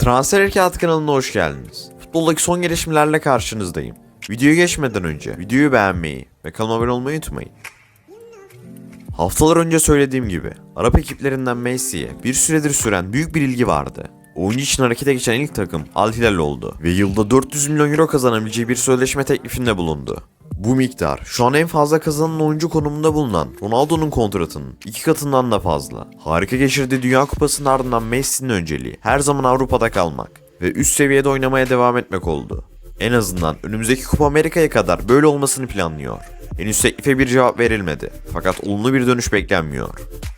Transfer Harekatı kanalına hoş geldiniz. Futboldaki son gelişmelerle karşınızdayım. Videoya geçmeden önce videoyu beğenmeyi ve kanalıma abone olmayı unutmayın. Haftalar önce söylediğim gibi Arap ekiplerinden Messi'ye bir süredir süren büyük bir ilgi vardı. Oyuncu için harekete geçen ilk takım Al Hilal oldu ve yılda 400 milyon euro kazanabileceği bir sözleşme teklifinde bulundu. Bu miktar şu an en fazla kazanan oyuncu konumunda bulunan Ronaldo'nun kontratının iki katından da fazla. Harika geçirdiği Dünya Kupası'nın ardından Messi'nin önceliği her zaman Avrupa'da kalmak ve üst seviyede oynamaya devam etmek oldu. En azından önümüzdeki Kupa Amerika'ya kadar böyle olmasını planlıyor. Henüz teklife bir cevap verilmedi. Fakat olumlu bir dönüş beklenmiyor.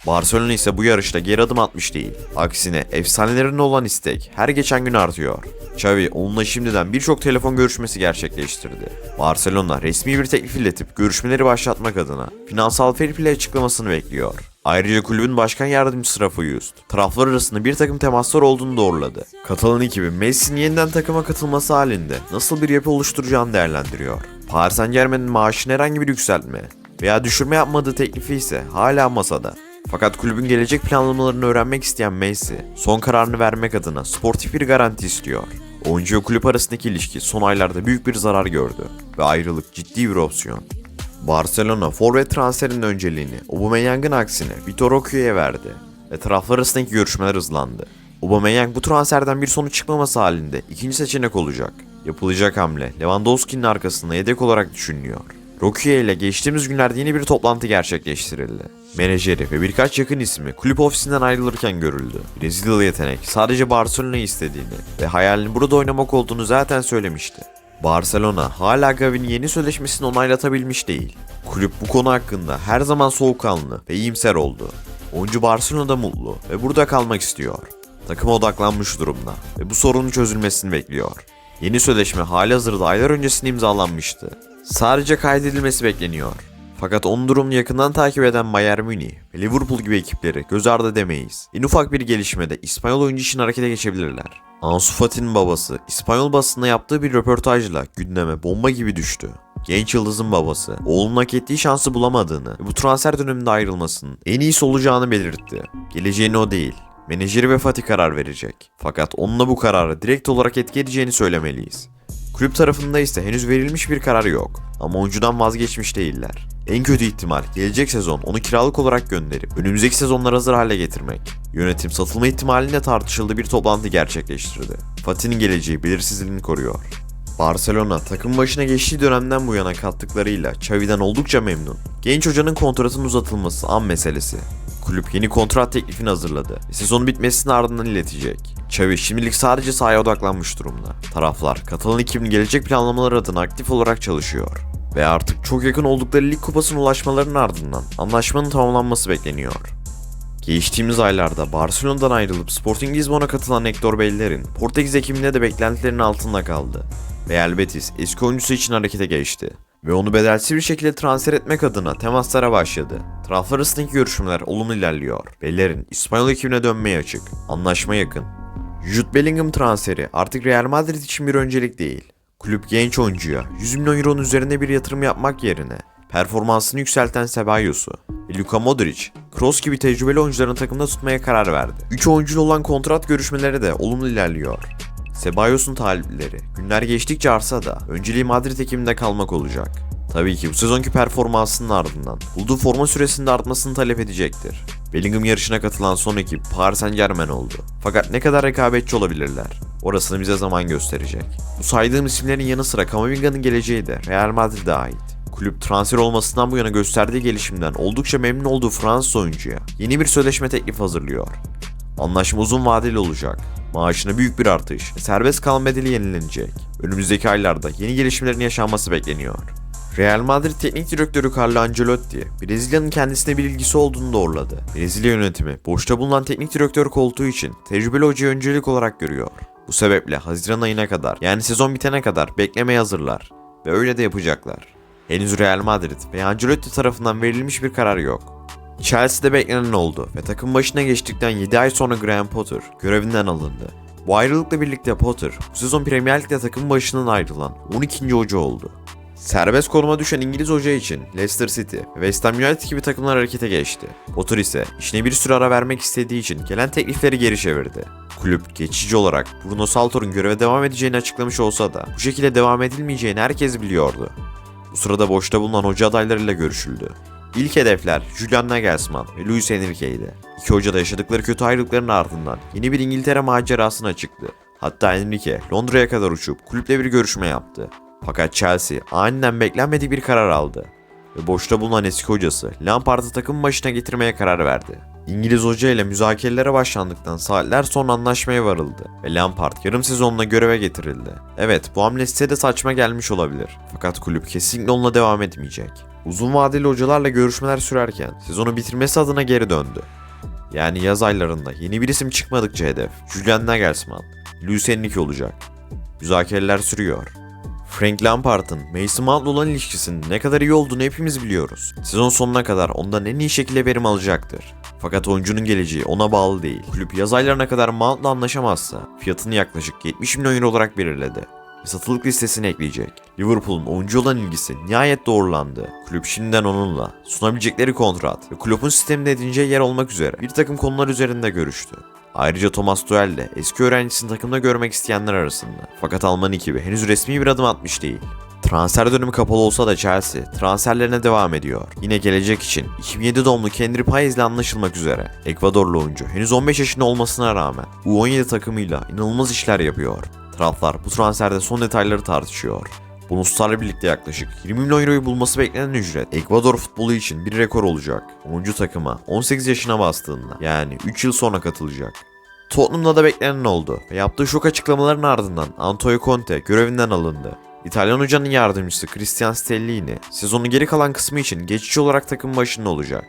Barcelona ise bu yarışta geri adım atmış değil. Aksine efsanelerin olan istek her geçen gün artıyor. Xavi onunla şimdiden birçok telefon görüşmesi gerçekleştirdi. Barcelona resmi bir teklif iletip görüşmeleri başlatmak adına finansal fair play açıklamasını bekliyor. Ayrıca kulübün başkan yardımcısı Rafa Just, taraflar arasında bir takım temaslar olduğunu doğruladı. Katalan ekibi Messi'nin yeniden takıma katılması halinde nasıl bir yapı oluşturacağını değerlendiriyor. Paris Saint Germain'in maaşını herhangi bir yükseltme veya düşürme yapmadığı teklifi ise hala masada. Fakat kulübün gelecek planlamalarını öğrenmek isteyen Messi, son kararını vermek adına sportif bir garanti istiyor. Oyuncu ve kulüp arasındaki ilişki son aylarda büyük bir zarar gördü ve ayrılık ciddi bir opsiyon. Barcelona forvet transferinin önceliğini Aubameyang'ın aksine Vitor Roque'ye verdi ve taraflar arasındaki görüşmeler hızlandı. Aubameyang bu transferden bir sonuç çıkmaması halinde ikinci seçenek olacak. Yapılacak hamle Lewandowski'nin arkasında yedek olarak düşünülüyor. Rokiye ile geçtiğimiz günlerde yeni bir toplantı gerçekleştirildi. Menajeri ve birkaç yakın ismi kulüp ofisinden ayrılırken görüldü. Brezilyalı yetenek sadece Barcelona'yı istediğini ve hayalinin burada oynamak olduğunu zaten söylemişti. Barcelona hala Gavi'nin yeni sözleşmesini onaylatabilmiş değil. Kulüp bu konu hakkında her zaman soğukkanlı ve iyimser oldu. Oyuncu Barcelona'da mutlu ve burada kalmak istiyor. Takıma odaklanmış durumda ve bu sorunun çözülmesini bekliyor. Yeni sözleşme hali hazırda aylar öncesinde imzalanmıştı. Sadece kaydedilmesi bekleniyor. Fakat onun durumunu yakından takip eden Bayern Münih ve Liverpool gibi ekipleri göz ardı edemeyiz. En ufak bir gelişmede İspanyol oyuncu için harekete geçebilirler. Ansu Fati'nin babası İspanyol basında yaptığı bir röportajla gündeme bomba gibi düştü. Genç yıldızın babası oğlunun hak ettiği şansı bulamadığını ve bu transfer döneminde ayrılmasının en iyisi olacağını belirtti. Geleceğini o değil, menajeri ve Fatih karar verecek. Fakat onunla bu kararı direkt olarak etki edeceğini söylemeliyiz. Kulüp tarafında ise henüz verilmiş bir karar yok ama oyuncudan vazgeçmiş değiller. En kötü ihtimal gelecek sezon onu kiralık olarak gönderip önümüzdeki sezonlar hazır hale getirmek. Yönetim satılma ihtimalinde tartışıldığı bir toplantı gerçekleştirdi. Fatih'in geleceği belirsizliğini koruyor. Barcelona takım başına geçtiği dönemden bu yana kattıklarıyla Xavi'den oldukça memnun. Genç hocanın kontratının uzatılması an meselesi. Kulüp yeni kontrat teklifini hazırladı ve sezonu bitmesinin ardından iletecek. Xavi şimdilik sadece sahaya odaklanmış durumda. Taraflar Katalan ekibinin gelecek planlamaları adına aktif olarak çalışıyor. Ve artık çok yakın oldukları lig kupasına ulaşmalarının ardından anlaşmanın tamamlanması bekleniyor. Geçtiğimiz aylarda Barcelona'dan ayrılıp Sporting Lisbon'a katılan Hector Bellerin Portekiz ekibinde de beklentilerin altında kaldı. Real Betis eski oyuncusu için harekete geçti ve onu bedelsiz bir şekilde transfer etmek adına temaslara başladı. Taraflar arasındaki görüşmeler olumlu ilerliyor. Bellerin İspanyol ekibine dönmeye açık. Anlaşma yakın. Jude Bellingham transferi artık Real Madrid için bir öncelik değil. Kulüp genç oyuncuya 100 milyon euronun üzerinde bir yatırım yapmak yerine performansını yükselten Ceballos ve Luka Modric, Kroos gibi tecrübeli oyuncuların takımda tutmaya karar verdi. 3 oyuncuyla olan kontrat görüşmeleri de olumlu ilerliyor. Cebalos'un talipleri günler geçtikçe artsa da önceliği Madrid ekibinde kalmak olacak. Tabii ki bu sezonki performansının ardından bulduğu forma süresinde artmasını talep edecektir. Bellingham yarışına katılan son ekip Paris Saint Germain oldu. Fakat ne kadar rekabetçi olabilirler? Orasını bize zaman gösterecek. Bu saydığım isimlerin yanı sıra Kamavinga'nın geleceği de Real Madrid'e ait. Kulüp transfer olmasından bu yana gösterdiği gelişimden oldukça memnun olduğu Fransız oyuncuya yeni bir sözleşme teklif hazırlıyor. Anlaşma uzun vadeli olacak. Maaşına büyük bir artış ve serbest kalma bedeli yenilenecek. Önümüzdeki aylarda yeni gelişmelerin yaşanması bekleniyor. Real Madrid Teknik Direktörü Carlo Ancelotti, Brezilya'nın kendisine bir ilgisi olduğunu doğruladı. Brezilya yönetimi, boşta bulunan teknik direktör koltuğu için tecrübeli hocayı öncelik olarak görüyor. Bu sebeple Haziran ayına kadar, yani sezon bitene kadar beklemeye hazırlar ve öyle de yapacaklar. Henüz Real Madrid ve Ancelotti tarafından verilmiş bir karar yok. Chelsea'de beklenen oldu ve takım başına geçtikten 7 ay sonra Graham Potter görevinden alındı. Bu ayrılıkla birlikte Potter bu sezon Premier Lig'de takım başından ayrılan 12. hoca oldu. Serbest koruma düşen İngiliz hoca için Leicester City West Ham United gibi takımlar harekete geçti. Potter ise işine bir süre ara vermek istediği için gelen teklifleri geri çevirdi. Kulüp geçici olarak Bruno Saltor'un göreve devam edeceğini açıklamış olsa da bu şekilde devam edilmeyeceğini herkes biliyordu. Bu sırada boşta bulunan hoca adaylarıyla görüşüldü. İlk hedefler Julian Nagelsmann ve Luis Enrique'ydi. İki hoca da yaşadıkları kötü ayrılıkların ardından yeni bir İngiltere macerasına çıktı. Hatta Enrique Londra'ya kadar uçup kulüple bir görüşme yaptı. Fakat Chelsea aniden beklenmedik bir karar aldı. Ve boşta bulunan eski hocası Lampard'ı takım başına getirmeye karar verdi. İngiliz hoca ile müzakerelere başlandıktan saatler sonra anlaşmaya varıldı ve Lampard yarım sezonla göreve getirildi. Evet bu hamle size de saçma gelmiş olabilir. Fakat kulüp kesinlikle onunla devam etmeyecek. Uzun vadeli hocalarla görüşmeler sürerken sezonu bitirmesi adına geri döndü. Yani yaz aylarında yeni bir isim çıkmadıkça hedef Julian Nagelsmann, Luis Enrique olacak. Müzakereler sürüyor. Frank Lampard'ın Mason Mount'la olan ilişkisinin ne kadar iyi olduğunu hepimiz biliyoruz. Sezon sonuna kadar ondan en iyi şekilde verim alacaktır. Fakat oyuncunun geleceği ona bağlı değil. Kulüp yaz aylarına kadar Mount'la anlaşamazsa fiyatını yaklaşık 70 milyon euro olarak belirledi ve satılık listesine ekleyecek. Liverpool'un oyuncu olan ilgisi nihayet doğrulandı. Kulüp şimdiden onunla sunabilecekleri kontrat ve kulübün sisteminde edineceği yer olmak üzere bir takım konular üzerinde görüştü. Ayrıca Thomas Tuchel de eski öğrencisini takımda görmek isteyenler arasında. Fakat Alman ekibi henüz resmi bir adım atmış değil. Transfer dönemi kapalı olsa da Chelsea transferlerine devam ediyor. Yine gelecek için 2007 doğumlu Kendry Paez ile anlaşılmak üzere. Ekvadorlu oyuncu henüz 15 yaşında olmasına rağmen U17 takımıyla inanılmaz işler yapıyor. Taraflar bu transferde son detayları tartışıyor. Bonuslarla birlikte yaklaşık 20 milyon euroyu bulması beklenen ücret Ekvador futbolu için bir rekor olacak. Oyuncu takıma 18 yaşına bastığında yani 3 yıl sonra katılacak. Tottenham'da da beklenen oldu yaptığı şok açıklamaların ardından Antonio Conte görevinden alındı. İtalyan hocanın yardımcısı Christian Stellini sezonun geri kalan kısmı için geçici olarak takım başında olacak.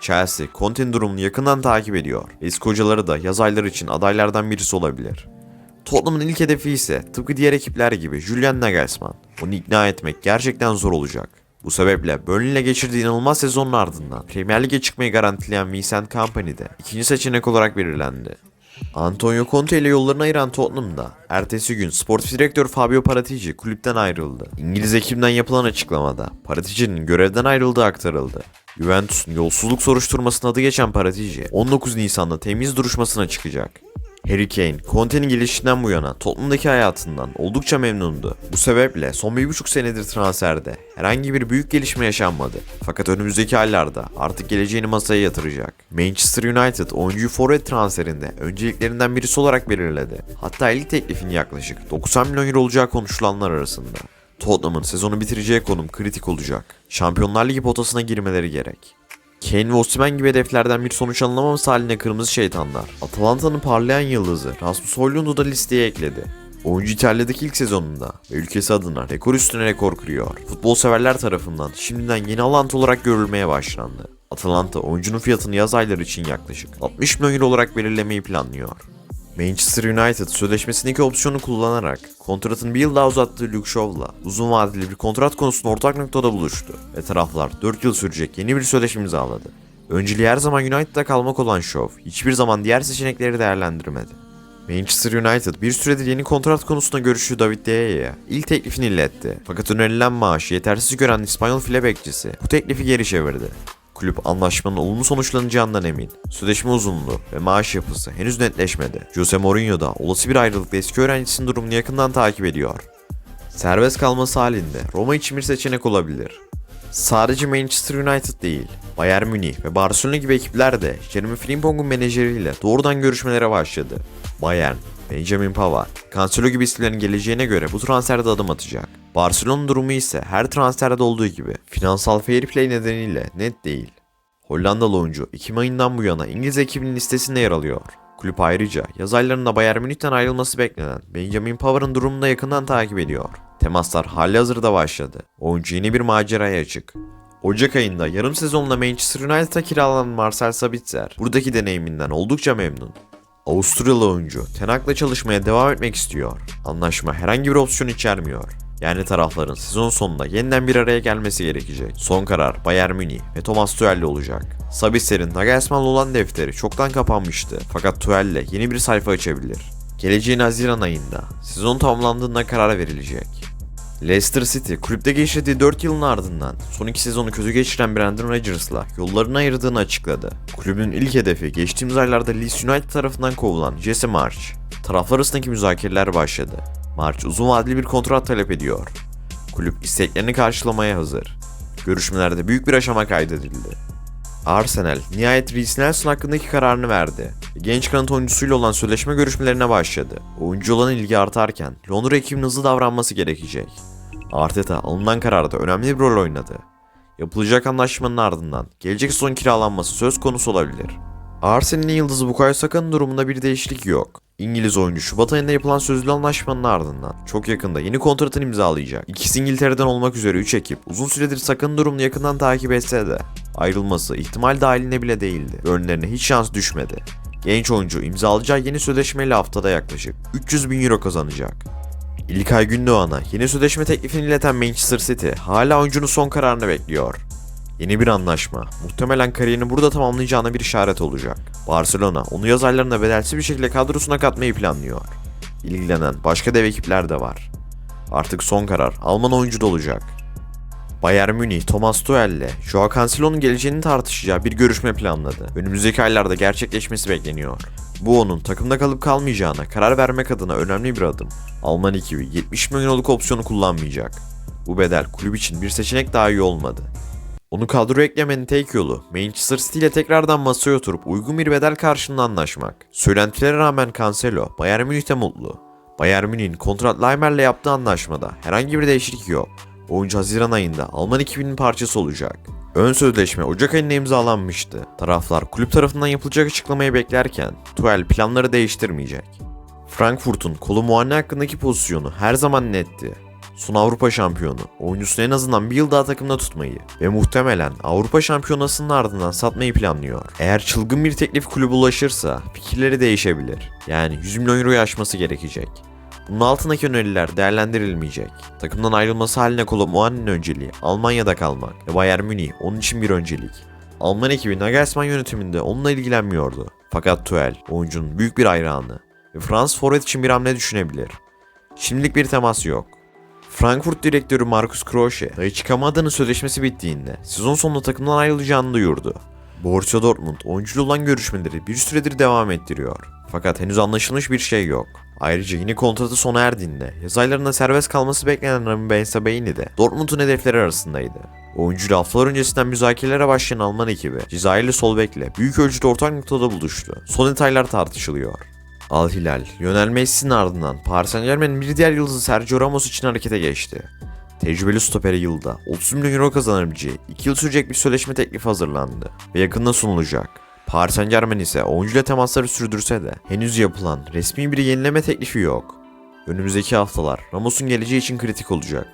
Chelsea, Conte'nin durumunu yakından takip ediyor. Eski hocaları da yaz ayları için adaylardan birisi olabilir. Tottenham'ın ilk hedefi ise tıpkı diğer ekipler gibi Julian Nagelsmann. Onu ikna etmek gerçekten zor olacak. Bu sebeple Burnley ile geçirdiği inanılmaz sezonun ardından Premier Lig'e çıkmayı garantileyen Vincent Kompany de ikinci seçenek olarak belirlendi. Antonio Conte ile yollarını ayıran Tottenham'da ertesi gün sportif direktör Fabio Paratici kulüpten ayrıldı. İngiliz ekibden yapılan açıklamada Paratici'nin görevden ayrıldığı aktarıldı. Juventus'un yolsuzluk soruşturmasının adı geçen Paratici 19 Nisan'da temiz duruşmasına çıkacak. Harry Kane, Conte'nin gelişinden bu yana Tottenham'daki hayatından oldukça memnundu. Bu sebeple son bir buçuk senedir transferde herhangi bir büyük gelişme yaşanmadı. Fakat önümüzdeki aylarda artık geleceğini masaya yatıracak. Manchester United oyuncuyu forvet transferinde önceliklerinden birisi olarak belirledi. Hatta ilk teklifin yaklaşık 90 milyon euro olacağı konuşulanlar arasında. Tottenham'ın sezonu bitireceği konum kritik olacak. Şampiyonlar Ligi potasına girmeleri gerek. Kane ve Osimhen gibi hedeflerden bir sonuç alınamaması haline kırmızı şeytanlar. Atalanta'nın parlayan yıldızı Rasmus Højlund'u da listeye ekledi. Oyuncu İtalya'daki ilk sezonunda ve ülkesi adına rekor üstüne rekor kırıyor. Futbol severler tarafından şimdiden yeni Atalanta olarak görülmeye başlandı. Atalanta oyuncunun fiyatını yaz ayları için yaklaşık 60 milyon euro olarak belirlemeyi planlıyor. Manchester United sözleşmesindeki opsiyonu kullanarak kontratın bir yıl daha uzattığı Luke Shaw'la uzun vadeli bir kontrat konusunda ortak noktada buluştu ve taraflar 4 yıl sürecek yeni bir sözleşme imzaladı. Önceliği her zaman United'da kalmak olan Shaw hiçbir zaman diğer seçenekleri değerlendirmedi. Manchester United bir süredir yeni kontrat konusunda görüşü David De Gea'ya ilk teklifini iletti. Fakat önerilen maaşı yetersiz gören İspanyol file bekçisi bu teklifi geri çevirdi. Kulüp anlaşmanın olumlu sonuçlanacağından emin. Sözleşme uzunluğu ve maaş yapısı henüz netleşmedi. Jose Mourinho da olası bir ayrılıkla eski öğrencisinin durumunu yakından takip ediyor. Serbest kalması halinde Roma için bir seçenek olabilir. Sadece Manchester United değil, Bayern Münih ve Barcelona gibi ekipler de Jeremy Frimpong'un menajeriyle doğrudan görüşmelere başladı. Bayern, Benjamin Pavard, Cancelo gibi isimlerin geleceğine göre bu transferde adım atacak. Barcelona'nın durumu ise her transferde olduğu gibi finansal fair play nedeniyle net değil. Hollandalı oyuncu Ekim ayından bu yana İngiliz ekibinin listesinde yer alıyor. Kulüp ayrıca yaz aylarında Bayern Münih'ten ayrılması beklenen Benjamin Pavard'ın durumunu da yakından takip ediyor. Temaslar hali hazırda başladı. Oyuncu yeni bir maceraya açık. Ocak ayında yarım sezonla Manchester United'a kiralanan Marcel Sabitzer buradaki deneyiminden oldukça memnun. Avusturyalı oyuncu Tenak'la çalışmaya devam etmek istiyor. Anlaşma herhangi bir opsiyon içermiyor. Yani tarafların sezon sonunda yeniden bir araya gelmesi gerekecek. Son karar Bayern Münih ve Thomas Tuchel'le olacak. Sabitzer'in Nagelsmann'la olan defteri çoktan kapanmıştı. Fakat Tuchel'le yeni bir sayfa açabilir. Geleceğin Haziran ayında sezon tamamlandığında karar verilecek. Leicester City kulüpte geçirdiği 4 yılın ardından son 2 sezonu kötü geçiren Brandon Rodgers'la yollarını ayırdığını açıkladı. Kulübün ilk hedefi geçtiğimiz aylarda Leeds United tarafından kovulan Jesse March. Taraflar arasındaki müzakereler başladı. March uzun vadeli bir kontrat talep ediyor. Kulüp isteklerini karşılamaya hazır. Görüşmelerde büyük bir aşama kaydedildi. Arsenal nihayet Reece Nelson hakkındaki kararını verdi. Genç kanat oyuncusuyla olan sözleşme görüşmelerine başladı. Oyuncu olan ilgi artarken Londra ekibinin hızlı davranması gerekecek. Arteta alınan kararda önemli bir rol oynadı. Yapılacak anlaşmanın ardından gelecek sezon kiralanması söz konusu olabilir. Arsenal'in yıldızı Bukayo Saka'nın durumunda bir değişiklik yok. İngiliz oyuncu Şubat ayında yapılan sözlü anlaşmanın ardından çok yakında yeni kontratını imzalayacak. İkisi İngiltere'den olmak üzere 3 ekip uzun süredir Saka'nın durumunu yakından takip etse de ayrılması ihtimal dahilinde bile değildi önlerine hiç şans düşmedi. Genç oyuncu imzalayacağı yeni sözleşmeyle haftada yaklaşık 300 bin euro kazanacak. İlkay Gündoğan'a yeni sözleşme teklifini ileten Manchester City hala oyuncunun son kararını bekliyor. Yeni bir anlaşma, muhtemelen kariyerini burada tamamlayacağına bir işaret olacak. Barcelona onu yaz aylarında bedelsiz bir şekilde kadrosuna katmayı planlıyor. İlgilenen başka dev ekipler de var. Artık son karar Alman oyuncu da olacak. Bayern Münih, Thomas Tuchel'le Joao Cancelo'nun geleceğini tartışacağı bir görüşme planladı. Önümüzdeki aylarda gerçekleşmesi bekleniyor. Bu onun takımda kalıp kalmayacağına karar vermek adına önemli bir adım. Alman ekibi 70 milyonluk opsiyonu kullanmayacak. Bu bedel kulüp için bir seçenek daha iyi olmadı. Onu kadroya eklemenin tek yolu Manchester City ile tekrardan masaya oturup uygun bir bedel karşılığında anlaşmak. Söylentilere rağmen Cancelo Bayern Münih'te mutlu. Bayern Münih'in kontrat Leimer'le yaptığı anlaşmada herhangi bir değişiklik yok. Oyuncu Haziran ayında Alman ekibinin parçası olacak. Ön sözleşme Ocak ayında imzalanmıştı. Taraflar kulüp tarafından yapılacak açıklamayı beklerken Tuchel planları değiştirmeyecek. Frankfurt'un kolu muayene hakkındaki pozisyonu her zaman netti. Son Avrupa şampiyonu, oyuncusunu en azından bir yıl daha takımda tutmayı ve muhtemelen Avrupa şampiyonasının ardından satmayı planlıyor. Eğer çılgın bir teklif kulübe ulaşırsa fikirleri değişebilir. Yani 100 milyon euroyu aşması gerekecek. Bunun altındaki öneriler değerlendirilmeyecek. Takımdan ayrılması haline Kolo Muan'ın önceliği Almanya'da kalmak ve Bayern Münih onun için bir öncelik. Alman ekibi Nagelsmann yönetiminde onunla ilgilenmiyordu. Fakat Tuchel oyuncunun büyük bir hayranı ve Fransız forvet için bir hamle düşünebilir. Şimdilik bir temas yok. Frankfurt direktörü Markus Krosche, dayı çıkamadığının sözleşmesi bittiğinde sezon sonunda takımdan ayrılacağını duyurdu. Borussia Dortmund oyuncuyla olan görüşmeleri bir süredir devam ettiriyor. Fakat henüz anlaşılmış bir şey yok. Ayrıca yine kontratı sona erdiğinde yaz aylarında serbest kalması beklenen Rami Bensebaini de Dortmund'un hedefleri arasındaydı. Oyuncuyla haftalar öncesinden müzakerelere başlayan Alman ekibi Cezayirli sol bekle büyük ölçüde ortak noktada buluştu. Son detaylar tartışılıyor. Al Hilal, Lionel Messi'nin ardından Paris Saint Germain'in bir diğer yıldızı Sergio Ramos için harekete geçti. Tecrübeli stopere yılda 30 milyon euro kazanabileceği 2 yıl sürecek bir sözleşme teklifi hazırlandı ve yakında sunulacak. Paris Saint Germain ise oyuncuyla temasları sürdürse de henüz yapılan resmi bir yenileme teklifi yok. Önümüzdeki haftalar Ramos'un geleceği için kritik olacak.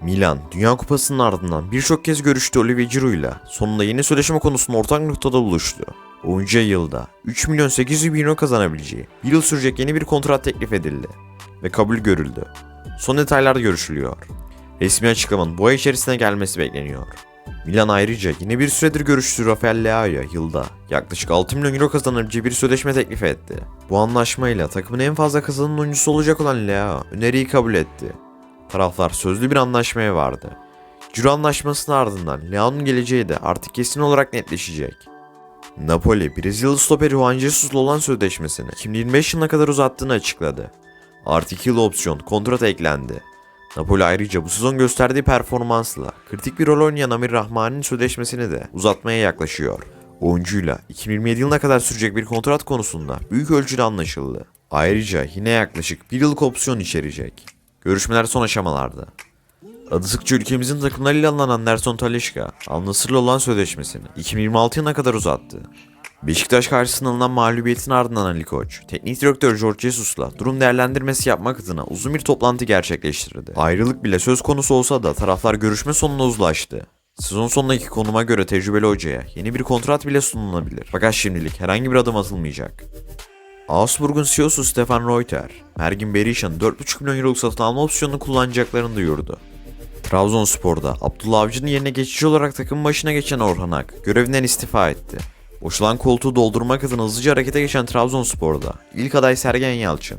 Milan, Dünya Kupası'nın ardından birçok kez görüştü Olivier Giroud'la sonunda yeni sözleşme konusunda ortak noktada buluştu. Oyuncuya yılda 3 milyon 800 bin euro kazanabileceği bir yıl sürecek yeni bir kontrat teklif edildi ve kabul görüldü. Son detaylar görüşülüyor. Resmi açıklamanın bu ay içerisine gelmesi bekleniyor. Milan ayrıca yine bir süredir görüştüğü Rafael Leao'ya yılda yaklaşık 6 milyon euro kazanabileceği bir sözleşme teklif etti. Bu anlaşmayla takımın en fazla kazanan oyuncusu olacak olan Leao öneriyi kabul etti. Taraflar sözlü bir anlaşmaya vardı. Ciro anlaşmasının ardından Leao'nun geleceği de artık kesin olarak netleşecek. Napoli, Brezilyalı stoperi Juan Jesus'la olan sözleşmesini 2025 yılına kadar uzattığını açıkladı. Artı 2 yıl opsiyon kontrata eklendi. Napoli ayrıca bu sezon gösterdiği performansla kritik bir rol oynayan Amir Rahman'ın sözleşmesini de uzatmaya yaklaşıyor. Oyuncuyla 2027 yılına kadar sürecek bir kontrat konusunda büyük ölçüde anlaşıldı. Ayrıca yine yaklaşık bir yıllık opsiyon içerecek. Görüşmeler son aşamalarda. Adı sıkça ülkemizin takımlarıyla alınan Anderson Talisca, Al Nassr'la olan sözleşmesini 2026 yılına kadar uzattı. Beşiktaş karşısında alınan mağlubiyetin ardından Ali Koç, teknik direktör George Jesus'la durum değerlendirmesi yapmak adına uzun bir toplantı gerçekleştirdi. Ayrılık bile söz konusu olsa da taraflar görüşme sonuna uzlaştı. Sezon sonundaki konuma göre tecrübeli hocaya yeni bir kontrat bile sunulabilir. Fakat şimdilik herhangi bir adım atılmayacak. Augsburg'un CEO'su Stefan Reuter, Ergin Berisha'nın 4,5 milyon euroluk satın alma opsiyonunu kullanacaklarını duyurdu. Trabzonspor'da Abdullah Avcı'nın yerine geçici olarak takım başına geçen Orhan Ak görevinden istifa etti. Boşalan koltuğu doldurmak adına hızlıca harekete geçen Trabzonspor'da ilk aday Sergen Yalçın.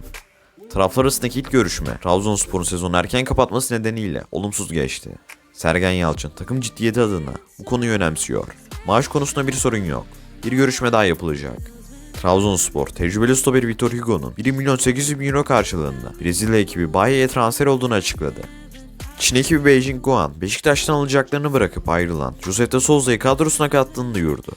Taraflar arasındaki ilk görüşme Trabzonspor'un sezonu erken kapatması nedeniyle olumsuz geçti. Sergen Yalçın takım ciddiyeti adına bu konuyu önemsiyor. Maaş konusunda bir sorun yok. Bir görüşme daha yapılacak. Trabzonspor, tecrübeli stoper Vitor Hugo'nun 1 milyon 800 bin euro karşılığında Brezilya ekibi Bahia'ya transfer olduğunu açıkladı. Çin ekibi Beijing Guan, Beşiktaş'tan alacaklarını bırakıp ayrılan Josep de Souza'yı kadrosuna kattığını duyurdu.